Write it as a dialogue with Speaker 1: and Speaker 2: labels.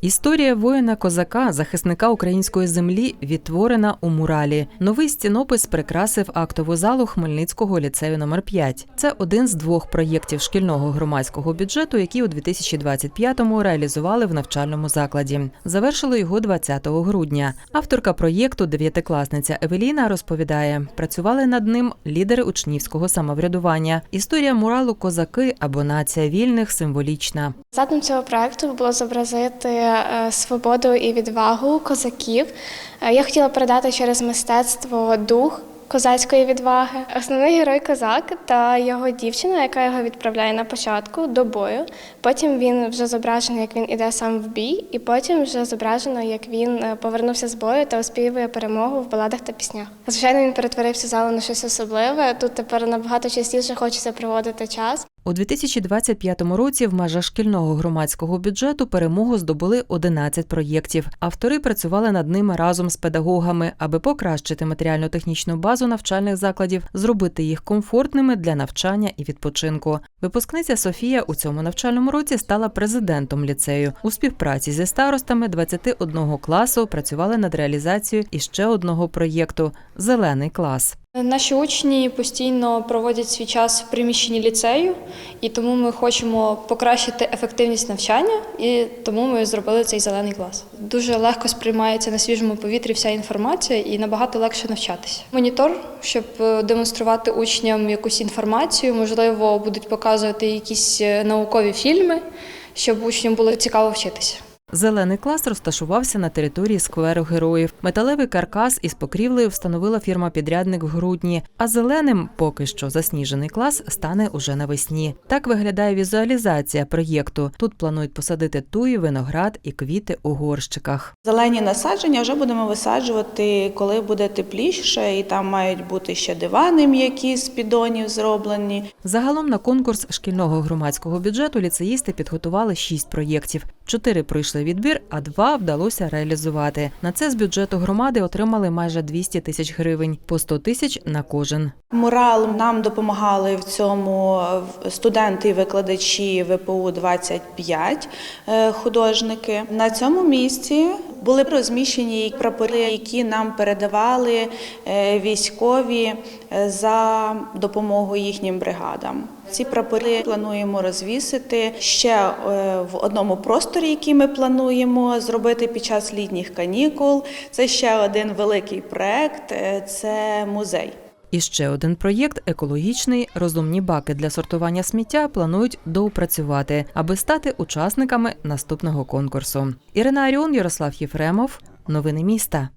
Speaker 1: Історія воїна козака, захисника української землі, відтворена у муралі. Новий стінопис прикрасив актову залу Хмельницького ліцею номер 5 Це один з двох проєктів шкільного громадського бюджету, які у 2025-му реалізували в навчальному закладі. Завершили його 20 грудня. Авторка проєкту, дев'ятикласниця Евеліна, розповідає, працювали над ним лідери учнівського самоврядування. Історія муралу Козаки або нація вільних символічна.
Speaker 2: Задум цього проекту було зобразити свободу і відвагу козаків. Е, Я хотіла передати через мистецтво дух козацької відваги. Основний герой козак та його дівчина, яка його відправляє на початку до бою. Потім він вже зображений, як він іде сам в бій, і потім вже зображено, як він е, повернувся з бою та оспівує перемогу в баладах та піснях. Звичайно, він перетворився залу на щось особливе. Тут тепер набагато частіше хочеться проводити час.
Speaker 1: У 2025 році в межах шкільного громадського бюджету перемогу здобули 11 проєктів. Автори працювали над ними разом з педагогами, аби покращити матеріально-технічну базу навчальних закладів, зробити їх комфортними для навчання і відпочинку. Випускниця Софія у цьому навчальному році стала президентом ліцею. У співпраці зі старостами 21 класу працювали над реалізацією іще одного проєкту Зелений клас.
Speaker 3: Наші учні постійно проводять свій час в приміщенні ліцею, і тому ми хочемо покращити ефективність навчання, і тому ми зробили цей зелений клас. Дуже легко сприймається на свіжому повітрі вся інформація і набагато легше навчатися. Монітор, щоб е, демонструвати учням якусь інформацію, можливо, будуть показувати якісь е, наукові фільми, щоб учням було цікаво вчитися.
Speaker 1: Зелений клас розташувався на території скверу героїв. Металевий каркас із покрівлею встановила фірма-підрядник в грудні. А зеленим, поки що засніжений клас, стане уже навесні. Так виглядає візуалізація проєкту. Тут планують посадити туї, виноград і квіти у горщиках.
Speaker 4: Зелені насадження вже будемо висаджувати, коли буде тепліше, і там мають бути ще дивани м'які з підонів зроблені.
Speaker 1: Загалом на конкурс шкільного громадського бюджету ліцеїсти підготували шість проєктів. Чотири пройшли відбір, а два вдалося реалізувати. На це з бюджету громади отримали майже 200 тисяч гривень, по 100 тисяч на кожен.
Speaker 4: Мурал нам допомагали в цьому студенти і викладачі ВПУ 25 е, художники. На цьому місці були розміщені прапори, які нам передавали е, військові е, за допомогою їхнім бригадам. Ці прапори плануємо розвісити ще е, в одному просторі, який ми плануємо зробити під час літніх канікул. Це ще один великий проект це музей.
Speaker 1: І ще один проєкт екологічний розумні баки для сортування сміття планують доопрацювати, аби стати учасниками наступного конкурсу. Ірина Аріон, Ярослав Єфремов. Новини міста.